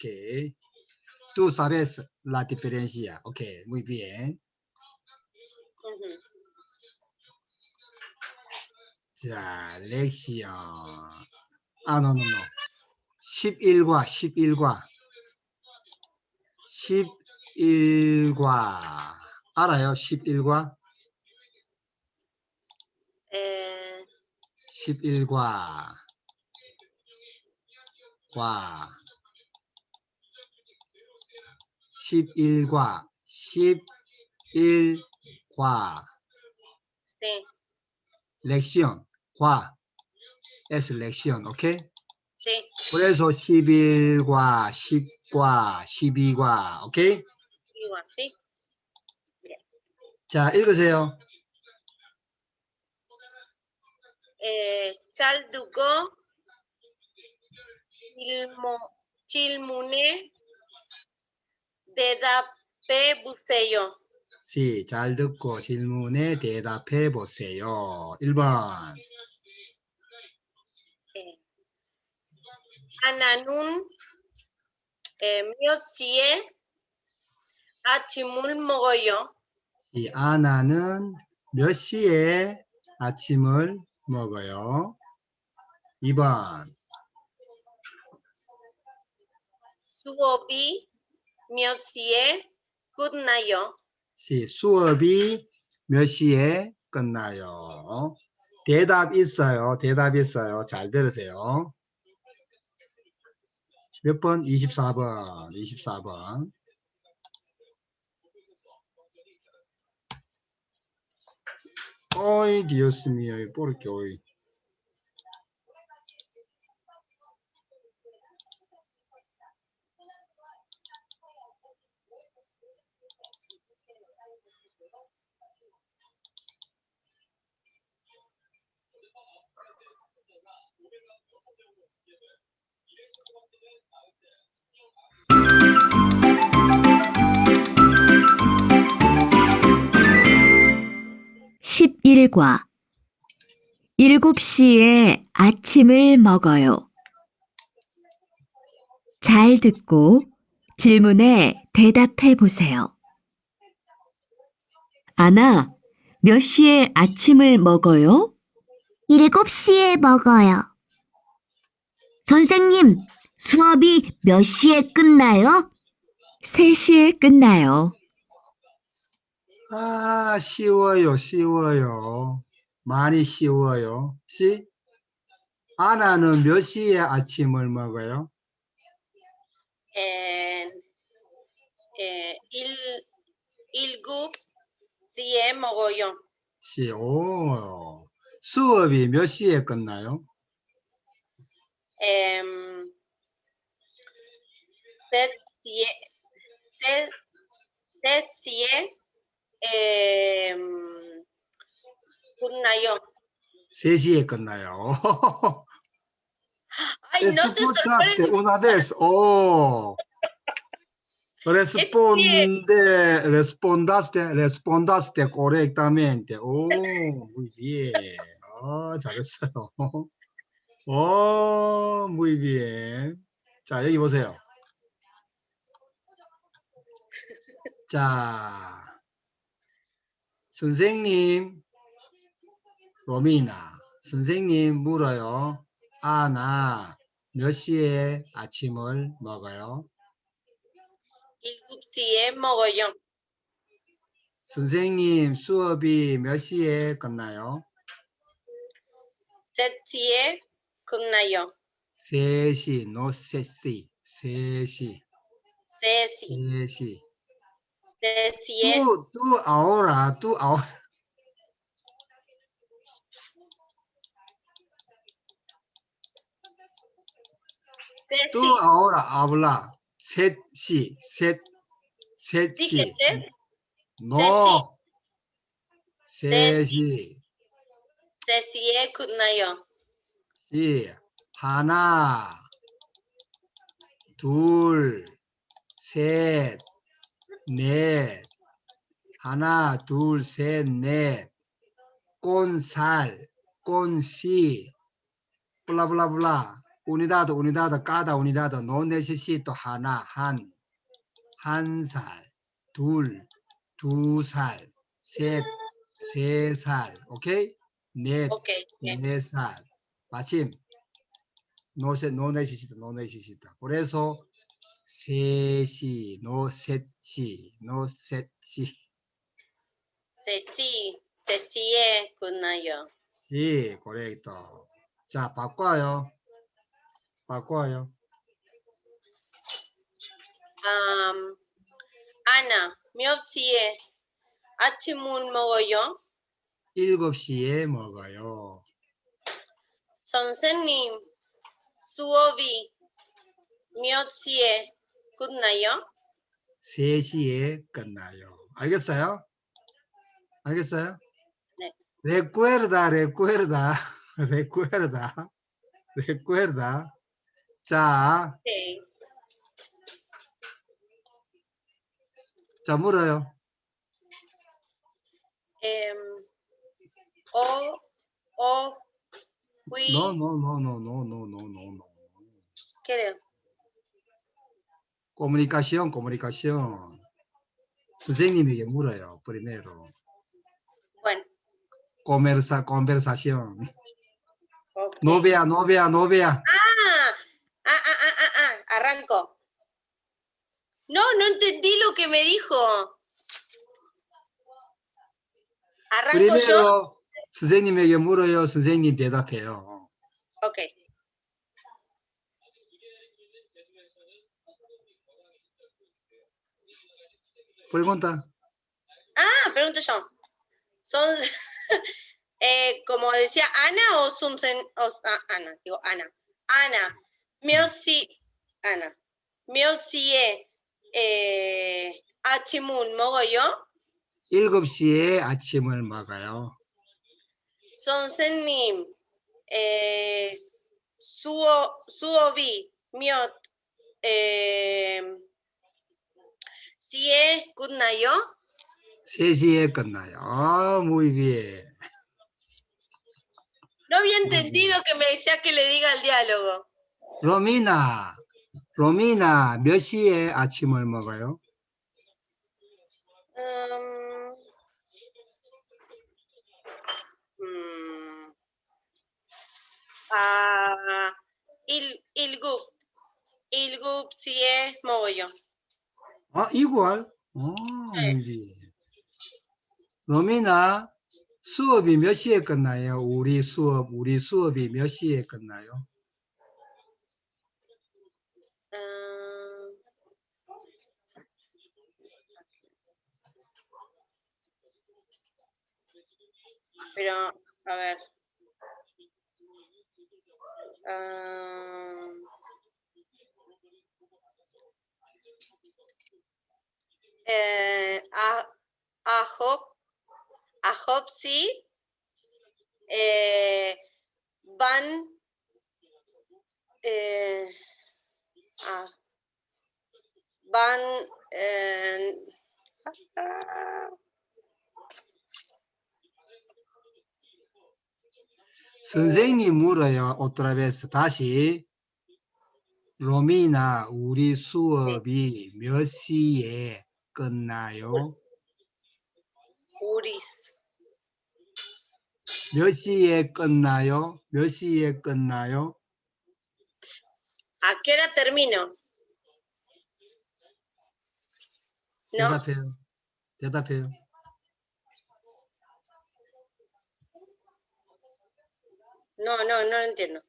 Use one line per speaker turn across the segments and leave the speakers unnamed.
Ok. Tú sabes la diferencia. Ok, muy bien.
Ujú.
자, 렉션. 아, no, no, no. 11과, 11과. 11과. 알아요? 11과?
Eh,
11과. 과. 11과. 11과.
sí,
렉션. 과. es 렉션. 오케이?
sí.
그래서 11과, 10과, 12과. 오케이?
Igual, sí.
자, 읽으세요.
Eh, 잘 두고 질문, 질문에 대답해 보세요.
시, 잘 듣고 질문에 대답해 보세요. 1번.
예. 하나는 예, 몇 시에 아침을 먹어요?
이 아나는 몇 시에 아침을 먹어요? 2번.
수업이 몇 시에 끝나요?
시, 수업이 몇 시에 끝나요? 대답 있어요. 대답 있어요. 잘 들으세요. 몇 번? 24번. 24번. 어이, 디오스
미어이, 포르케 오이. 11과 7시에 아침을 먹어요. 잘 듣고 질문에 대답해 보세요. 아나, 몇 시에 아침을 먹어요?
7시에 먹어요. 선생님, 수업이 몇 시에 끝나요?
3시에 끝나요.
아, 쉬워요, 쉬워요. 많이 쉬워요. 시? 아나는 몇 시에 아침을 먹어요?
예, 예, 일, 일곱 시에 먹어요.
시, 오. 수업이 몇 시에 끝나요? Eh, eh,
Ay, no
Escuchaste
se
una vez. Oh. Responde, respondaste, respondaste correctamente. Oh, muy bien. Oh, 어, muy bien. 자, 여기 보세요. 자, 선생님, 로미나, 선생님 물어요. 아, 나 몇 시에 아침을 먹어요?
일곱 시에 먹어요.
선생님 수업이 몇 시에 끝나요?
셋 시에 끝나요.
3시, no 3시, 3시,
세 시,
3시.
세 시에
Tú, tú ahora, tú ahora.
세
Tú
시.
ahora habla. 셋시, 셋, 셋시.
Dígase.
No.
셋시.
셋시.
세 시에 끝나요.
시. 하나, 둘, 셋, 넷. 하나, 둘, 셋, 넷. 꼰살, 꼰시. 블라블라블라. unidad, unidad, cada unidad, no necesito 하나, 한, 한 살, 둘, 두 살, 셋, 세 살, 오케이? 넷,
Ok. bien.
네 살. 마침 노세 노네시시다 노네시시다. 그래서 세시 노세시 노세시.
세시 세시에 끝나요.
예 그래요. 자 바꿔요. 바꿔요.
um, 아나 몇 시에 아침을 먹어요?
7시에 먹어요.
선생님, 수업이 몇 시에 끝나요?
세 시에 끝나요. 알겠어요? 알겠어요?
네.
Recuerda, recuerda, recuerda, recuerda. 자,
네.
자 물어요.
Em, o, o, fui,
No, no, no, no, no, no, no, no, no.
creo.
Comunicación, comunicación. 선생님에게 물어요. primero.
Bueno,
Conversa, conversación.
ok.
Novia, novia, novia.
Ah, ah, ah, ah, ah, ah, arranco. No, no entendí lo que me dijo. Arranco yo.
선생님에게 물어요. 선생님 대답해요.
Ok.
Pregunta.
Ah, pregunto yo. Son, eh, como decía Ana o Sunsen, o, ah, Ana, digo Ana. Ana, 묘시, Ana, 묘시에 에, 아침을 먹어요?
7시에 아침을 먹어요.
son senim, eh, suo, suovi, miot, eh,
si es kutnayo. Sí, sí es ah, muy bien.
No había entendido que me decía que le diga el diálogo.
Romina, Romina, ¿몇 시에 아침을 먹어요?
Um, 음, 아, 일, 일곱, 일곱 시에 먹어요.
아, 이걸? 어,
네.
muy bien. 로미나 수업이 몇 시에 끝나요? 우리 수업, 우리 수업이 몇 시에 끝나요?
음, pero, a ver. Ah, eh, a, a Job, a Job sí, eh, van, eh, a, van,
선생님 물어요. otra vez 다시. 로미나 우리 수업이 몇 시에 끝나요?
우리 스-
몇 시에 끝나요? 몇 시에 끝나요?
¿A qué hora termino? ¿No?
대답해요. 대답해요.
No, no, no lo entiendo.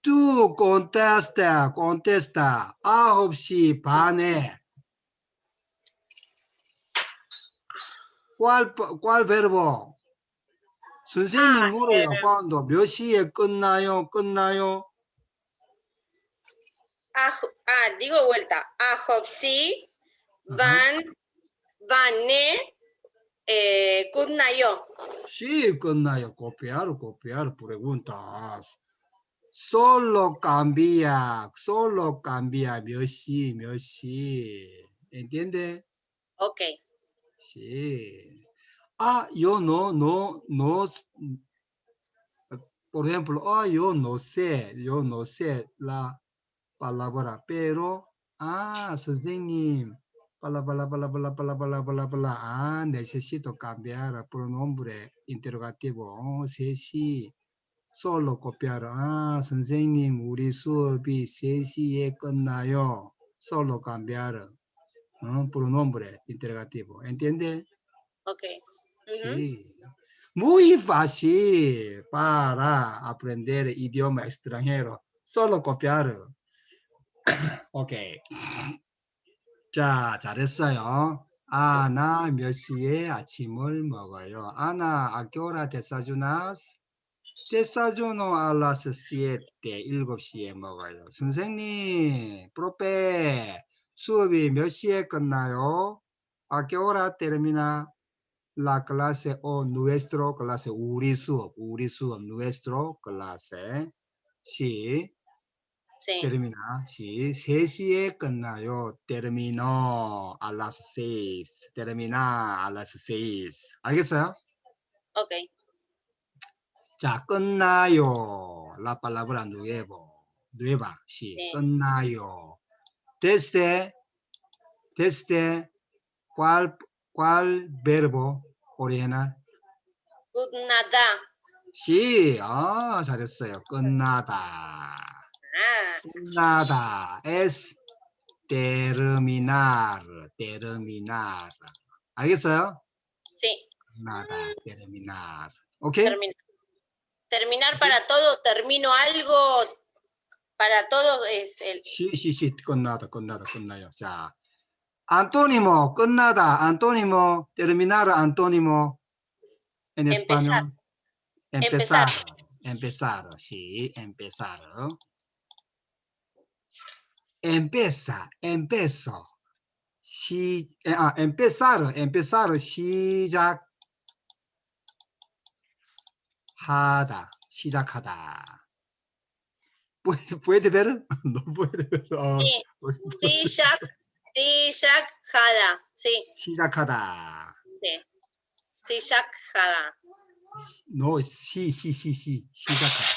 Tú contesta, contesta. 9시 반에. ¿Cuál, pa- cuál verbo? 선생님
아,
물어요.
네.
cuando 몇 시에 끝나요? 끝나요?
A Jo- ah, digo vuelta. A Job sí,
Ajá.
van, van, eh, kunnayo.
Sí, kunnayo, copiar copiar preguntas. Solo cambia, solo cambia, myoshi, myoshi. ¿Entiende?
Ok.
Sí. Ah, yo no, no, no. Por ejemplo, ah, yo no sé, yo no sé la palabra, pero, ah, Suzenim bla, bla, bla, bla, bla, bla, bla, bla. Ah, necesito cambiar pronombre interrogativo. Oh, Ceci. Solo copiar. Ah, 선생님, 우리 수업이 3시에 끝나요. Solo cambiar. ¿no? pronombre interrogativo. ¿Entiende?
Ok. Uh -huh.
Sí. Muy fácil para aprender idioma extranjero. Solo copiar. ok. 자, 잘했어요. 아나 몇 시에 아침을 먹어요. 아나 아교라 데사주나스 데사주노 알라스 시에때 일곱 시에 먹어요. 선생님, 프로페 수업이 몇 시에 끝나요? 아교라 테르미나 라 클라세 오 누에스트로 클라세 우리 수업 우리 수업 누에스트로 클라세 시
Sí.
termina 시 3시에 끝나요 termino a las 6 termina a las 6 알겠어요?
Ok.
자 끝나요 la palabra nuevo nueva 시
네.
끝나요 desde desde cuál cuál verbo original
nada.
시, 아, 잘했어요. 끝나다. Nada, es terminar, terminar. 알겠어요?
Sí.
Nada, mm. terminar. ¿Ok?
Terminar, para todo, termino algo, para todo es el...
Sí, sí, sí, con nada, con nada, con nada. O sea, antónimo, con nada, antónimo, terminar, antónimo, en
empezar.
español. Empezar.
Empezar,
sí, empezar empieza, empezó. Si, eh, ah, empezar, empezar, si ya. Hada, si ya cada. ¿Puede, ¿Puede ver? No puede ver. Ah,
sí, ya. Si ya cada. Si ya
cada. Si ya cada.
No, sí,
sí, sí, sí. Si ya cada.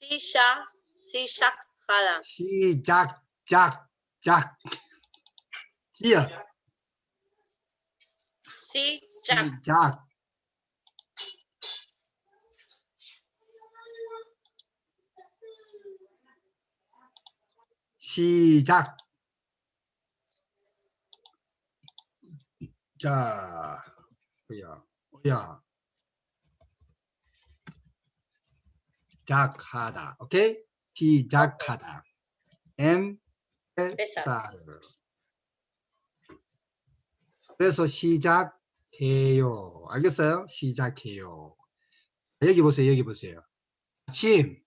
Si ya.
Si ya cada. Si
ya. 작, 작. 지어,
Sí, Jack.
시작. 시작. 자, 뭐야, 뭐야. 시작하다, 오케이? 시작하다. Empezar. 그래서 시작해요. 알겠어요? 시작해요. 여기 보세요. 여기 보세요. 받침,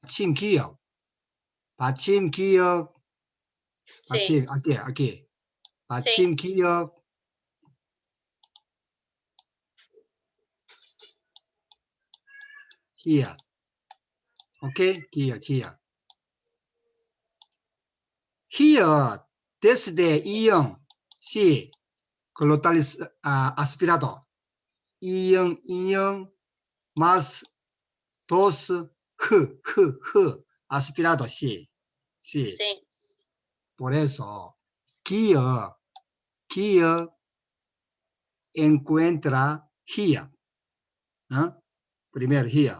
받침 기억. 받침 기억. 받침 aquí, aquí. 받침 기억. here. 오케이? here, here. Here, desde ion, sí, glotalis ah, uh, aspirado. Ion, ion, más dos, j, j, j, aspirado, sí, sí.
sí.
Por eso, here, here, encuentra here. ¿Ah? Primero, here.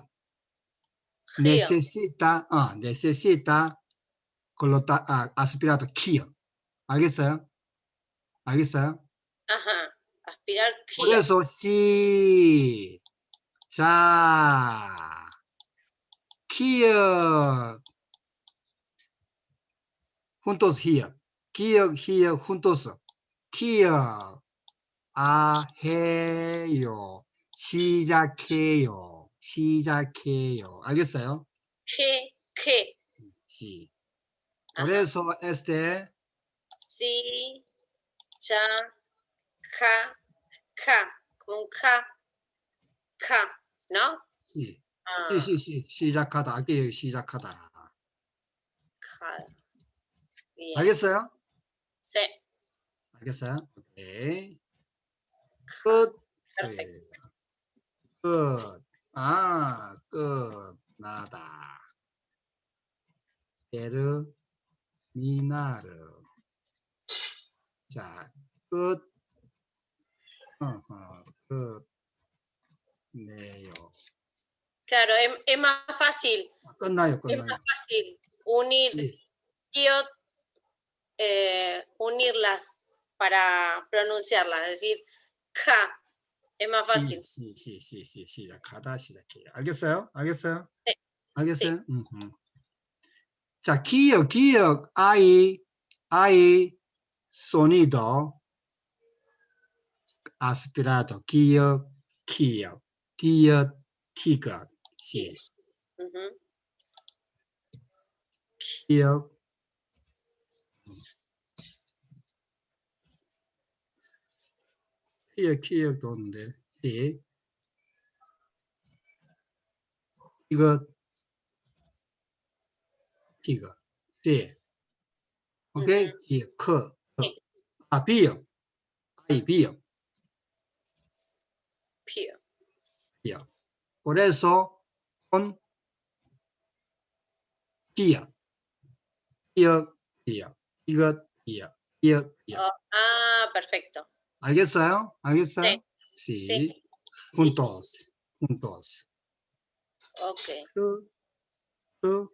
here.
Necesita, ah, necesita colota, ah, aspirato Kia. 알겠어요? 알겠어요?
Ajá. Aspirar
Por
here.
eso, sí. 자, Kia. Juntos here. Kia, here, juntos. Kia. 아, 해요. 시작해요. 시작해요. 알겠어요?
Que.
시. 그래서 este
si cha ca ca con ca ca no?
si
아.
si si 시작하다 할게요 시작하다
가 예.
알겠어요?
세
알겠어요? 오케이 끝 네. 끝. 아, 끝나다. 예를
Claro, es, es más fácil. Es más fácil unir, eh, unirlas para pronunciarlas, es decir, ka. Es más fácil.
Sí, sí, sí, sí, sí, sí,
sí,
sí, sí, sí, sí, sí, sí, 자, 기억, 기억, 아이, 아이, 소니도, 아스피라도, 기억, 기억, 기억, 티것, 시. 기억. 기억, 기억 도는데, 시, 이것, 티것, 시, 오케이?
음흠.
기억, 커, 커.
네.
아, 비역, 아이, 비역.
Pío.
기억. 그래서 온 기억, 기억, 기억, 이것, 기억.
Oh, ah, perfecto.
알겠어요? 알겠어요?
네.
시,
Sí.
juntos, juntos.
Ok.
그, 그,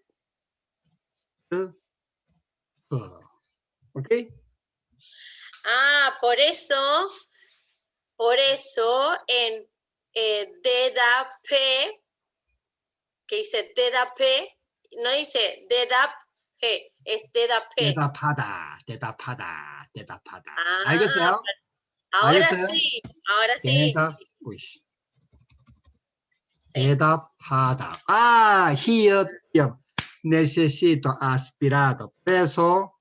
todo. ¿Ok?
Ah, por eso, por eso en eh, DEDA P, que dice DEDA P, no dice
DEDA P, es DEDA P. DEDA PADA, DEDA PADA, DEDA PADA.
Ah,
¿Hay que ser?
Ahora sí, ahora sí.
DEDA, uy.
Sí.
DEDA PADA. Ah, here, yeah necesito aspirado peso.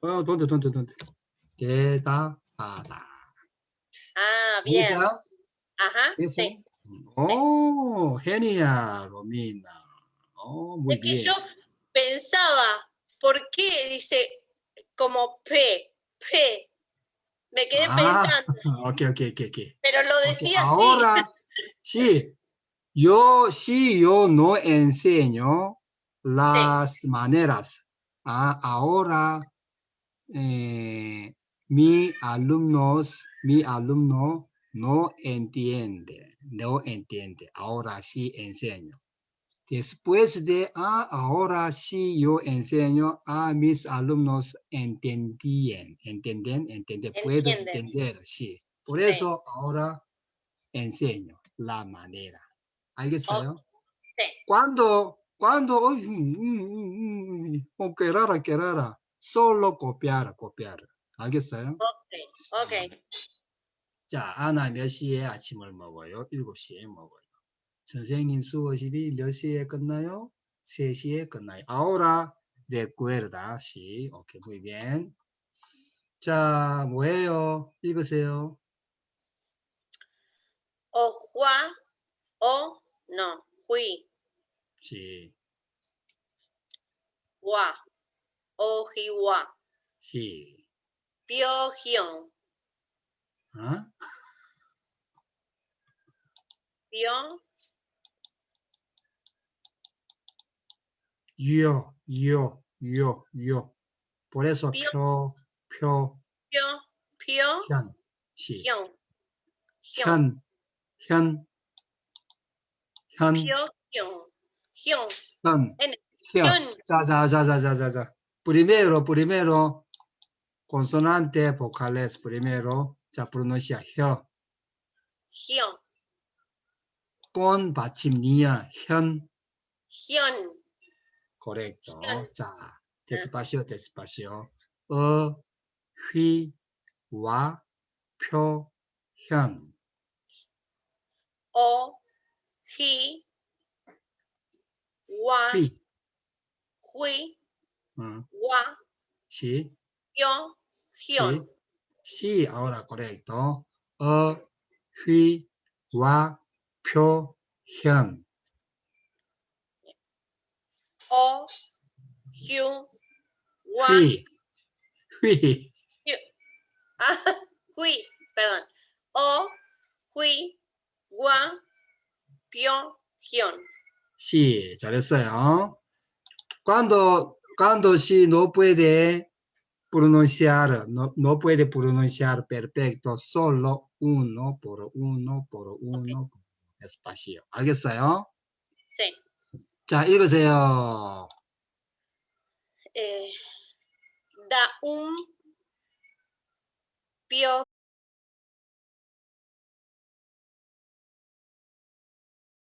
Oh, ¿Dónde, dónde, dónde? Queda para.
Ah, bien.
¿Esa?
Ajá, sí.
Oh, genial, Romina. Oh, muy
es
bien.
que yo pensaba, ¿por qué dice como P, P? Me quedé
ah,
pensando.
Ok, ok, ok. okay.
Pero lo decía okay, así.
Ahora, sí, yo sí, yo no enseño las maneras. Ah, ahora, eh, mi alumnos, mi alumno no entiende, no entiende. Ahora sí enseño. Después de, ah, ahora sí yo enseño a mis alumnos entendían, entienden, entienden, puedo entender, sí. Por
Sí.
eso ahora enseño la manera. ¿Al겠어요?
Sí.
Cuando, cuando, uy, mm, mm, mm, mm, oh, qué rara, qué rara. Solo copiar, copiar. ¿알겠어요?
Ok, ok.
자, 아나 몇 시에 아침을 먹어요? 7시에 먹어요. 선생님 수업이 몇 시에 끝나요? 3시에 끝나요. Ahora recuerda, sí. 오케이, muy bien. 자, 뭐예요? 읽으세요.
O Juan, o No, hui.
Sí.
Wa. Oji wa.
Sí.
Pio hion.
¿Ah?
Pio.
Yo, yo, yo, yo. Por eso,
pio,
pio.
Pio, pio.
Hyun. Sí.
Hyun. Hyun.
Hyun. 현, 현, 현, 현. Ya, ya, ya, ya, ya, ya, ya. Primero, primero, consonante vocales, primero, ya pronuncia 혀,
Hyun,
con 받침이야, 현,
Hyun,
correcto.
현.
자, despacio, despacio. 어, 휘, 와, 표, 현.
O, Hi, Wa,
휘,
Hui,
응,
Wa,
시,
Pio,
시,
Hyun,
시, ahora correcto. 어, 휘, 와, 표, 현.
O, Hyun, Wa,
휘, 휘.
ah, Hui, perdón, O, Hui, Wa, Pio, Guión.
Sí, 잘했어요. Cuando, cuando sí no puede pronunciar, no, no puede pronunciar perfecto, solo uno por uno por uno espacio. 알겠어요?
Sí.
자, 읽으세요.
Eh, da un pio